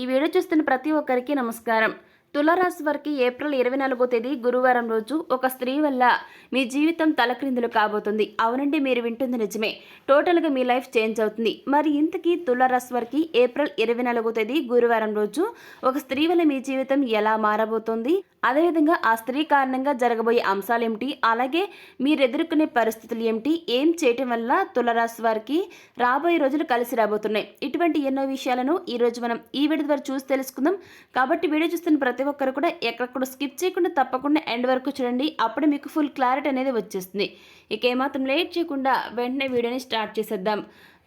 ఈ వీడియో చూస్తున్న ప్రతి ఒక్కరికి నమస్కారం. తులారాశి వారికి ఏప్రిల్ ఇరవై నాలుగో తేదీ గురువారం రోజు ఒక స్త్రీ వల్ల మీ జీవితం తలక్రిందులు కాబోతుంది. అవునండి మీరు వింటుంది నిజమే. టోటల్గా మీ లైఫ్ చేంజ్ అవుతుంది. మరి ఇంతకీ తులారాశి వారికి ఏప్రిల్ ఇరవై నాలుగో తేదీ గురువారం రోజు ఒక స్త్రీ వల్ల మీ జీవితం ఎలా మారబోతుంది? అదేవిధంగా ఆ స్త్రీ కారణంగా జరగబోయే అంశాలు ఏమిటి అలాగే మీరు ఎదుర్కొనే పరిస్థితులు ఏమిటి ఏం చేయటం వల్ల తులరాశి వారికి రాబోయే రోజులు కలిసి రాబోతున్నాయి? ఇటువంటి ఎన్నో విషయాలను ఈరోజు మనం ఈ వీడియో ద్వారా చూసి తెలుసుకుందాం. కాబట్టి వీడియో చూస్తున్న ప్రతి ఒక్కరు కూడా ఎక్కడక్కడ స్కిప్ చేయకుండా తప్పకుండా ఎండ్ వరకు చూడండి. అప్పుడు మీకు ఫుల్ క్లారిటీ అనేది వచ్చేస్తుంది. ఇక ఏమాత్రం లేట్ చేయకుండా వెంటనే వీడియోని స్టార్ట్ చేసేద్దాం.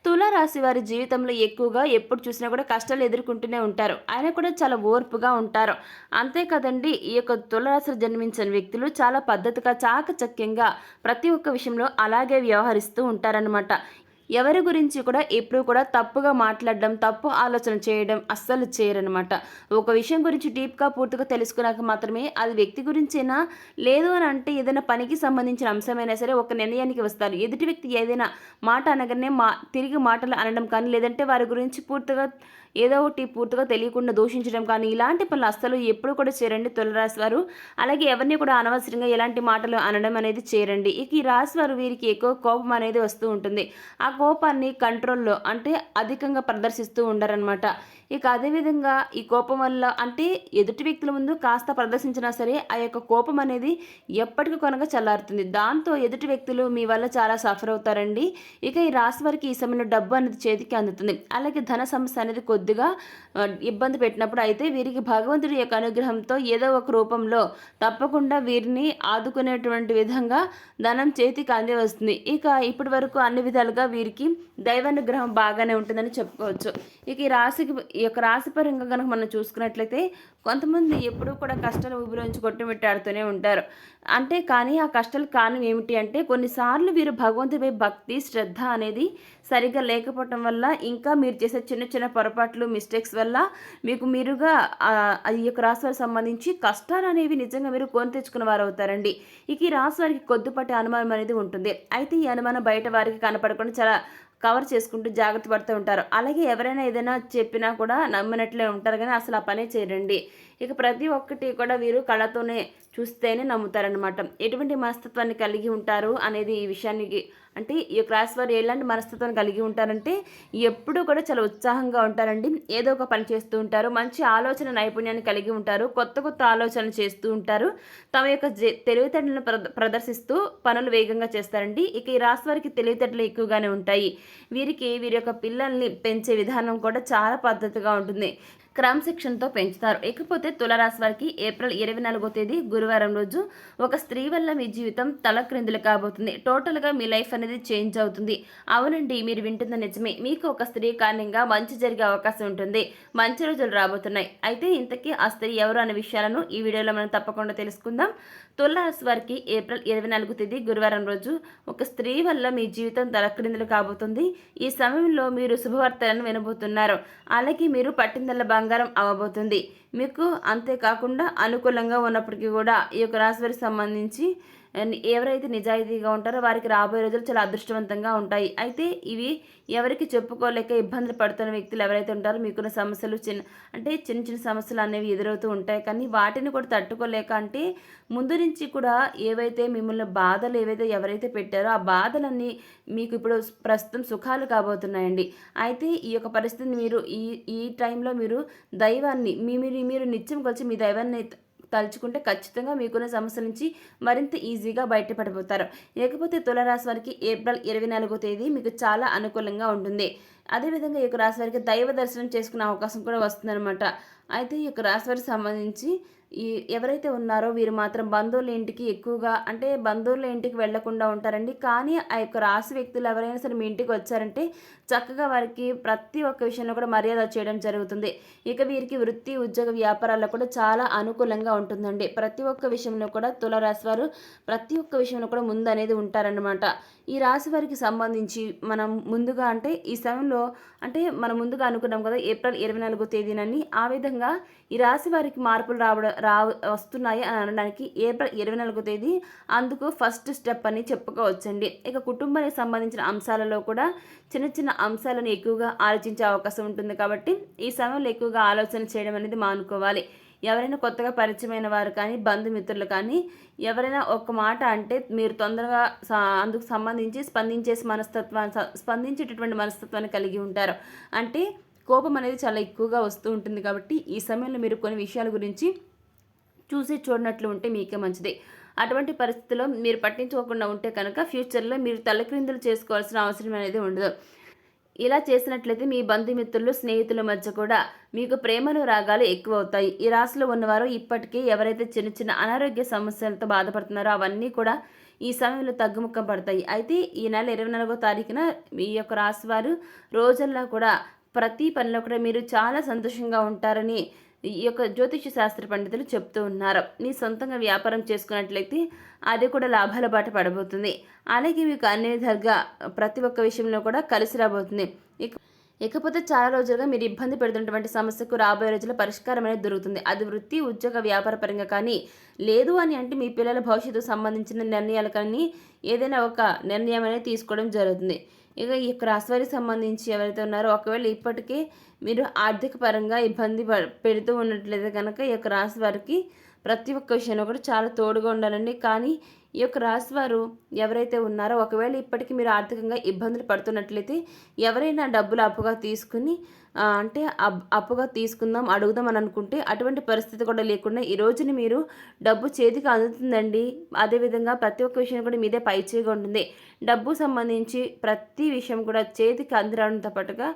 తులారాశి వారి జీవితంలో ఎక్కువగా ఎప్పుడు చూసినా కూడా కష్టాలు ఎదుర్కొంటూనే ఉంటారు. ఆయన కూడా చాలా ఓర్పుగా ఉంటారు. అంతేకాదండి ఈ యొక్క తులరాశిలో జన్మించిన వ్యక్తులు చాలా పద్ధతిగా చాకచక్యంగా ప్రతి ఒక్క విషయంలో అలాగే వ్యవహరిస్తూ ఉంటారనమాట ఎవరి గురించి కూడా ఎప్పుడు కూడా తప్పుగా మాట్లాడడం తప్పు ఆలోచన చేయడం అస్సలు చేయరనమాట ఒక విషయం గురించి డీప్గా పూర్తిగా తెలుసుకున్నాక మాత్రమే అది వ్యక్తి గురించేనా లేదు అని అంటే ఏదైనా పనికి సంబంధించిన అంశమైనా సరే ఒక నిర్ణయానికి వస్తారు. ఎదుటి వ్యక్తి ఏదైనా మాట అనగానే మా తిరిగి మాటలు అనడం కానీ లేదంటే వారి గురించి పూర్తిగా ఏదో ఒకటి పూర్తిగా తెలియకుండా దూషించడం కానీ ఇలాంటి పనులు అస్సలు ఎప్పుడు కూడా చేయరండి తులరాశి వారు. అలాగే ఎవరిని కూడా అనవసరంగా ఎలాంటి మాటలు అనడం అనేది చేయరండి. ఇక ఈ రాశి వారు వీరికి ఎక్కువ కోపం అనేది వస్తూ ఉంటుంది. ఆ కోపాన్ని కంట్రోల్లో అంటే అధికంగా ప్రదర్శిస్తూ ఉండరనమాట ఇక అదేవిధంగా ఈ కోపం వల్ల అంటే ఎదుటి వ్యక్తుల ముందు కాస్త ప్రదర్శించినా సరే ఆ యొక్క కోపం అనేది ఎప్పటికీ కొనగా చల్లారుతుంది. దాంతో ఎదుటి వ్యక్తులు మీ వల్ల చాలా సఫర్ అవుతారండి. ఇక ఈ రాశి వారికి ఈ సమయంలో డబ్బు అనేది చేతికి అందుతుంది. అలాగే ధన సమస్య అనేది కొద్ది కొద్దిగా ఇబ్బంది పెట్టినప్పుడు అయితే వీరికి భగవంతుడి యొక్క అనుగ్రహంతో ఏదో ఒక రూపంలో తప్పకుండా వీరిని ఆదుకునేటువంటి విధంగా ధనం చేతికి అంది వస్తుంది ఇక ఇప్పటి వరకు అన్ని విధాలుగా వీరికి దైవానుగ్రహం బాగానే ఉంటుందని చెప్పుకోవచ్చు. ఇక ఈ రాశికి ఈ యొక్క రాశి పరంగా కనుక మనం చూసుకున్నట్లయితే కొంతమంది ఎప్పుడూ కూడా కష్టాలు ఊబిలోంచి కొట్టుమిట్టాడుతూనే ఉంటారు. అంటే కానీ ఆ కష్టాలు కారణం ఏమిటి అంటే కొన్నిసార్లు వీరు భగవంతుడిపై భక్తి శ్రద్ధ అనేది సరిగ్గా లేకపోవటం వల్ల ఇంకా మీరు చేసే చిన్న చిన్న పొరపాట్లు మిస్టేక్స్ వల్ల మీకు మీరుగా ఈ యొక్క రాశివారికి సంబంధించి కష్టాలు అనేవి నిజంగా మీరు కొని తెచ్చుకున్న వారు అవుతారండి ఇక ఈ రాశివారికి కొద్దిపాటి అనుమానం అనేది ఉంటుంది. అయితే ఈ అనుమానం బయట వారికి కనపడకుండా చాలా కవర్ చేసుకుంటూ జాగ్రత్త పడుతూ ఉంటారు. అలాగే ఎవరైనా ఏదైనా చెప్పినా కూడా నమ్మినట్లే ఉంటారు. కానీ అసలు ఆ పనే చేయరండి. ఇక ప్రతి ఒక్కటి కూడా వీరు కళ్ళతోనే చూస్తేనే నమ్ముతారనమాట ఎటువంటి మనస్తత్వాన్ని కలిగి ఉంటారు అనేది ఈ విషయానికి అంటే ఈ క్లాస్ వారు ఎలాంటి మనస్తత్వాన్ని కలిగి ఉంటారంటే ఎప్పుడూ కూడా చాలా ఉత్సాహంగా ఉంటారండి. ఏదో ఒక పని చేస్తూ ఉంటారు మంచి ఆలోచన నైపుణ్యాన్ని కలిగి ఉంటారు కొత్త కొత్త ఆలోచనలు చేస్తూ ఉంటారు. తమ యొక్క జె- తెలివితేటలను ప్ర- ప్రదర్శిస్తూ పనులు వేగంగా చేస్తారండి. ఇక ఈ రాశి వారికి తెలివితేటలు ఎక్కువగానే ఉంటాయి. వీరికి వీరి యొక్క పిల్లల్ని పెంచే విధానం కూడా చాలా పద్ధతిగా ఉంటుంది. క్రమశిక్షణతో పెంచుతారు. ఇకపోతే తులరాశి వారికి ఏప్రిల్ ఇరవై నాలుగో తేదీ గురువారం రోజు ఒక స్త్రీ వల్ల మీ జీవితం తలక్రిందులు కాబోతుంది. టోటల్గా మీ లైఫ్ అనేది చేంజ్ అవుతుంది. అవునండి మీరు వింటున్న నిజమే. మీకు ఒక స్త్రీ కారణంగా మంచి జరిగే అవకాశం ఉంటుంది. మంచి రోజులు రాబోతున్నాయి. అయితే ఇంతకీ ఆ స్త్రీ ఎవరు అనే విషయాలను ఈ వీడియోలో మనం తప్పకుండా తెలుసుకుందాం. తులరాశి వారికి ఏప్రిల్ ఇరవై నాలుగో తేదీ గురువారం రోజు ఒక స్త్రీ వల్ల మీ జీవితం తలక్రిందులు కాబోతుంది. ఈ సమయంలో మీరు శుభవార్తలను వినబోతున్నారు. అలాగే మీరు పట్టిందల్ల బంగారం అవ్వబోతుంది. మీకు అంతేకాకుండా అనుకూలంగా ఉన్నప్పటికీ కూడా ఈ యొక్క రాశి వారికి సంబంధించి ఎవరైతే నిజాయితీగా ఉంటారో వారికి రాబోయే రోజులు చాలా అదృష్టవంతంగా ఉంటాయి. అయితే ఇవి ఎవరికి చెప్పుకోలేక ఇబ్బందులు పడుతున్న వ్యక్తులు ఎవరైతే ఉంటారో మీకున్న సమస్యలు చిన్న అంటే చిన్న చిన్న సమస్యలు అనేవి ఎదురవుతూ ఉంటాయి. కానీ వాటిని కూడా తట్టుకోలేక అంటే ముందు నుంచి కూడా ఏవైతే మిమ్మల్ని బాధలు ఏవైతే ఎవరైతే పెట్టారో ఆ బాధలన్నీ మీకు ఇప్పుడు ప్రస్తుతం సుఖాలు కాబోతున్నాయండి. అయితే ఈ యొక్క పరిస్థితిని మీరు ఈ ఈ టైంలో మీరు దైవాన్ని మీ మీరు మీరు నిత్యం కలిసి మీ దైవాన్ని తలుచుకుంటే ఖచ్చితంగా మీకున్న సమస్య నుంచి మరింత ఈజీగా బయటపడిపోతారు లేకపోతే తులరాశి వారికి ఏప్రిల్ ఇరవై నాలుగో తేదీ మీకు చాలా అనుకూలంగా ఉంటుంది. అదేవిధంగా ఈ యొక్క రాశి వారికి దైవ దర్శనం చేసుకునే అవకాశం కూడా వస్తుందన్నమాట. అయితే ఈ యొక్క రాశి వారికి సంబంధించి ఈ ఎవరైతే ఉన్నారో వీరు మాత్రం బంధువుల ఇంటికి ఎక్కువగా అంటే బంధువుల ఇంటికి వెళ్ళకుండా ఉంటారండి. కానీ ఆ యొక్క రాశి వ్యక్తులు ఎవరైనా సరే మీ ఇంటికి వచ్చారంటే చక్కగా వారికి ప్రతి ఒక్క విషయంలో కూడా మర్యాద చేయడం జరుగుతుంది. ఇక వీరికి వృత్తి ఉద్యోగ వ్యాపారాల్లో కూడా చాలా అనుకూలంగా ఉంటుందండి. ప్రతి ఒక్క విషయంలో కూడా తులరాశి వారు ప్రతి ఒక్క విషయంలో కూడా ముందు అనేది ఉంటారన్నమాట. ఈ రాశి వారికి సంబంధించి మనం ముందుగా అంటే ఈ సమయంలో అంటే మనం ముందుగా అనుకున్నాం కదా ఏప్రిల్ ఇరవై నాలుగో తేదీనని. ఆ విధంగా ఈ రాశి వారికి మార్పులు రావడం రా వస్తున్నాయి అని అనడానికి ఏప్రిల్ ఇరవై నాలుగో తేదీ అందుకు ఫస్ట్ స్టెప్ అని చెప్పుకోవచ్చండి. ఇక కుటుంబానికి సంబంధించిన అంశాలలో కూడా చిన్న చిన్న అంశాలను ఎక్కువగా ఆలోచించే అవకాశం ఉంటుంది కాబట్టి ఈ సమయంలో ఎక్కువగా ఆలోచన చేయడం అనేది మానుకోవాలి. ఎవరైనా కొత్తగా పరిచయమైన వారు కానీ బంధుమిత్రులు కానీ ఎవరైనా ఒక మాట అంటే మీరు తొందరగా అందుకు సంబంధించి స్పందించే మనస్తత్వాన్ని స్పందించేటటువంటి మనస్తత్వాన్ని కలిగి ఉంటారు. అంటే కోపం అనేది చాలా ఎక్కువగా వస్తూ ఉంటుంది కాబట్టి ఈ సమయంలో మీరు కొన్ని విషయాల గురించి చూసి చూడనట్లు ఉంటే మీకే మంచిది. అటువంటి పరిస్థితుల్లో మీరు పట్టించుకోకుండా ఉంటే కనుక ఫ్యూచర్లో మీరు తలక్రిందులు చేసుకోవాల్సిన అవసరం అనేది ఉండదు. ఇలా చేసినట్లయితే మీ బంధుమిత్రులు స్నేహితుల మధ్య కూడా మీకు ప్రేమను రాగాలు ఎక్కువ అవుతాయి ఈ రాశిలో ఉన్నవారు ఇప్పటికీ ఎవరైతే చిన్న చిన్న అనారోగ్య సమస్యలతో బాధపడుతున్నారో అవన్నీ కూడా ఈ సమయంలో తగ్గుముఖం పడతాయి. అయితే ఈ నెల ఇరవై నాలుగో తారీఖున మీ యొక్క రాశి వారు రోజుల్లో కూడా ప్రతి పనిలో కూడా మీరు చాలా సంతోషంగా ఉంటారని ఈ యొక్క జ్యోతిష శాస్త్ర పండితులు చెప్తూ ఉన్నారు. మీ సొంతంగా వ్యాపారం చేసుకున్నట్లయితే అది కూడా లాభాల బాట పడబోతుంది. అలాగే మీకు అన్ని విధాలుగా ప్రతి ఒక్క విషయంలో కూడా కలిసి రాబోతుంది. ఇక ఇకపోతే చాలా రోజులుగా మీరు ఇబ్బంది పెడుతున్నటువంటి సమస్యకు రాబోయే రోజుల్లో పరిష్కారం అనేది దొరుకుతుంది. అది వృత్తి ఉద్యోగ వ్యాపార పరంగా కానీ లేదు అని అంటే మీ పిల్లల భవిష్యత్తుకు సంబంధించిన నిర్ణయాలు కానీ ఏదైనా ఒక నిర్ణయం అనేది తీసుకోవడం జరుగుతుంది. ఇక ఈ యొక్క రాశివారికి సంబంధించి ఎవరైతే ఉన్నారో ఒకవేళ ఇప్పటికే మీరు ఆర్థిక పరంగా ఇబ్బంది పెడుతూ ఉన్నట్లయితే కనుక ఈ యొక్క రాశి వారికి ప్రతి ఒక్క విషయంలో కూడా చాలా తోడుగా ఉండాలండి. కానీ ఈ యొక్క రాశి వారు ఎవరైతే ఉన్నారో ఒకవేళ ఇప్పటికీ మీరు ఆర్థికంగా ఇబ్బందులు పడుతున్నట్లయితే ఎవరైనా డబ్బులు అప్పుగా తీసుకుని అంటే అప్పుగా తీసుకుందాం అడుగుదాం అని అనుకుంటే అటువంటి పరిస్థితి కూడా లేకుండా ఈ రోజుని మీరు డబ్బు చేతికి అందుతుందండి. అదేవిధంగా ప్రతి ఒక్క విషయం కూడా మీదే పైచేగా ఉంటుంది. డబ్బు సంబంధించి ప్రతి విషయం కూడా చేతికి అందిరాడంతో పాటుగా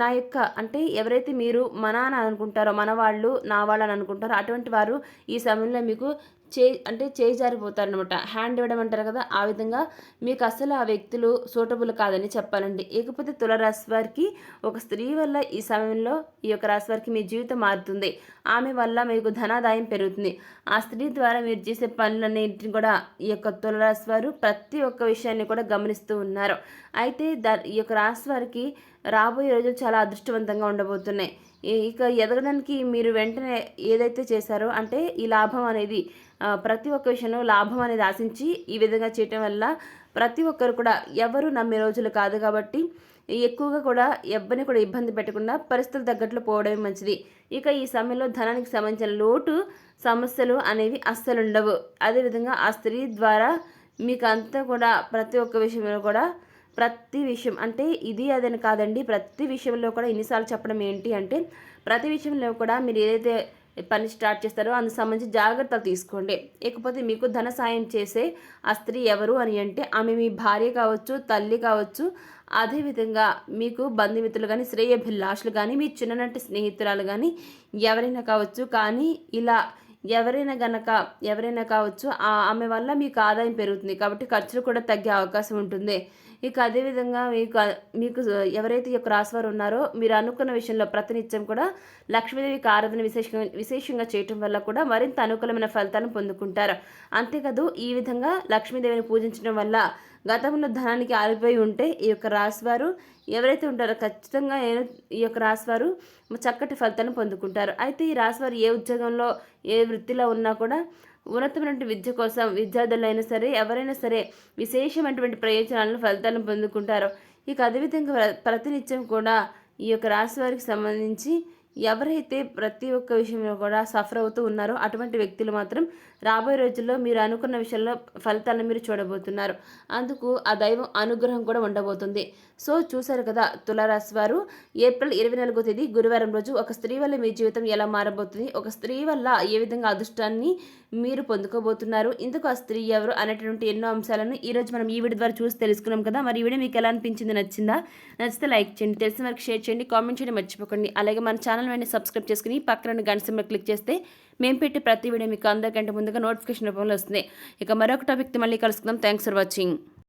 నా యొక్క అంటే ఎవరైతే మీరు మన అని అనుకుంటారో మన వాళ్ళు నా వాళ్ళు అని అనుకుంటారో అటువంటి వారు ఈ సమయంలో మీకు చే అంటే చేయి జారిపోతారనమాట హ్యాండ్ ఇవ్వడం అంటారు కదా ఆ విధంగా మీకు అసలు ఆ వ్యక్తులు సూటబుల్ కాదని చెప్పాలండి. ఇకపోతే తులరాశి వారికి ఒక స్త్రీ వల్ల ఈ సమయంలో ఈ యొక్క రాశి వారికి మీ జీవితం మారుతుంది. ఆమె వల్ల మీకు ధనాదాయం పెరుగుతుంది. ఆ స్త్రీ ద్వారా మీరు చేసే పనులన్నింటిని కూడా ఈ యొక్క తులరాశి వారు ప్రతి ఒక్క విషయాన్ని కూడా గమనిస్తూ ఉన్నారు. అయితే ద ఈ యొక్క రాశి వారికి రాబోయే రోజులు చాలా అదృష్టవంతంగా ఉండబోతున్నాయి. ఇక ఎదగడానికి మీరు వెంటనే ఏదైతే చేశారో అంటే ఈ లాభం అనేది ప్రతి ఒక్క విషయంలో లాభం అనేది ఆశించి ఈ విధంగా చేయటం వల్ల ప్రతి ఒక్కరు కూడా ఎవరు నమ్మే రోజులు కాదు కాబట్టి ఎక్కువగా కూడా ఎవరిని కూడా ఇబ్బంది పెట్టకుండా పరిస్థితులు తగ్గట్లు పోవడమే మంచిది. ఇక ఈ సమయంలో ధనానికి సంబంధించిన లోటు సమస్యలు అనేవి అస్సలు ఉండవు. అదేవిధంగా ఆ స్త్రీ ద్వారా మీకు అంతా కూడా ప్రతి ఒక్క విషయంలో కూడా ప్రతి విషయం అంటే ఇది అదని కాదండి ప్రతి విషయంలో కూడా ఎన్నిసార్లు చెప్పడం ఏంటి అంటే ప్రతి విషయంలో కూడా మీరు ఏదైతే పని స్టార్ట్ చేస్తారో అందుకు సంబంధించి జాగ్రత్తలు తీసుకోండి. ఇకపోతే మీకు ధన సాయం చేసే ఆ స్త్రీ ఎవరు అని అంటే ఆమె మీ భార్య కావచ్చు తల్లి కావచ్చు అదేవిధంగా మీకు బంధుమిత్రులు కానీ శ్రేయభిలాషులు కానీ మీ చిన్ననాటి స్నేహితురాలు కానీ ఎవరైనా కావచ్చు. కానీ ఇలా ఎవరైనా గనక ఎవరైనా కావచ్చు ఆమె వల్ల మీకు ఆదాయం పెరుగుతుంది. కాబట్టి ఖర్చులు కూడా తగ్గే అవకాశం ఉంటుంది. ఇక అదేవిధంగా మీకు మీకు ఎవరైతే ఈ యొక్క రాశివారు ఉన్నారో మీరు అనుకున్న విషయంలో ప్రతినిత్యం కూడా లక్ష్మీదేవికి ఆరాధన విశేషంగా విశేషంగా చేయటం వల్ల కూడా మరింత అనుకూలమైన ఫలితాలను పొందుకుంటారు. అంతేకాదు ఈ విధంగా లక్ష్మీదేవిని పూజించడం వల్ల గతంలో ధనానికి ఆరిపోయి ఉంటే ఈ యొక్క రాశివారు ఎవరైతే ఉంటారో ఖచ్చితంగా ఈ యొక్క రాశివారు చక్కటి ఫలితాలను పొందుకుంటారు. అయితే ఈ రాశివారు ఏ ఉద్యోగంలో ఏ వృత్తిలో ఉన్నా కూడా ఉన్నతమైనటువంటి విద్య కోసం విద్యార్థులైనా సరే ఎవరైనా సరే విశేషమైనటువంటి ప్రయోజనాలను ఫలితాలను పొందుకుంటారు. ఇక అదేవిధంగా ప్రతినిత్యం కూడా ఈ యొక్క రాశి వారికి సంబంధించి ఎవరైతే ప్రతి ఒక్క విషయంలో కూడా సఫర్ అవుతూ ఉన్నారో అటువంటి వ్యక్తులు మాత్రం రాబోయే రోజుల్లో మీరు అనుకున్న విషయంలో ఫలితాలను మీరు చూడబోతున్నారు. అందుకు ఆ దైవం అనుగ్రహం కూడా ఉండబోతుంది. సో చూశారు కదా తులారాశి వారు ఏప్రిల్ ఇరవై నాలుగో తేదీ గురువారం రోజు ఒక స్త్రీ వల్ల మీ జీవితం ఎలా మారబోతుంది? ఒక స్త్రీ వల్ల ఏ విధంగా అదృష్టాన్ని మీరు పొందుకోబోతున్నారు. ఇందుకు ఆ స్త్రీ ఎవరు అనేటువంటి ఎన్నో అంశాలను ఈరోజు మనం ఈ వీడియో ద్వారా చూసి తెలుసుకున్నాం కదా. మరి ఈ వీడియో మీకు ఎలా అనిపించింది? నచ్చిందా? నచ్చితే లైక్ చేయండి తెలిసిన వరకు షేర్ చేయండి కామెంట్ చేయండి మర్చిపోకండి. అలాగే మన ఛానల్ వెంటనే సబ్స్క్రైబ్ చేసుకుని పక్కన గంట క్లిక్ చేస్తే మేము పెట్టే ప్రతి వీడియో మీకు అందరికంటే ముందుగా నోటిఫికేషన్ రూపంలో వస్తుంది. ఇక మరొక టాపిక్తో మళ్ళీ కలుసుకుందాం. Thanks for watching.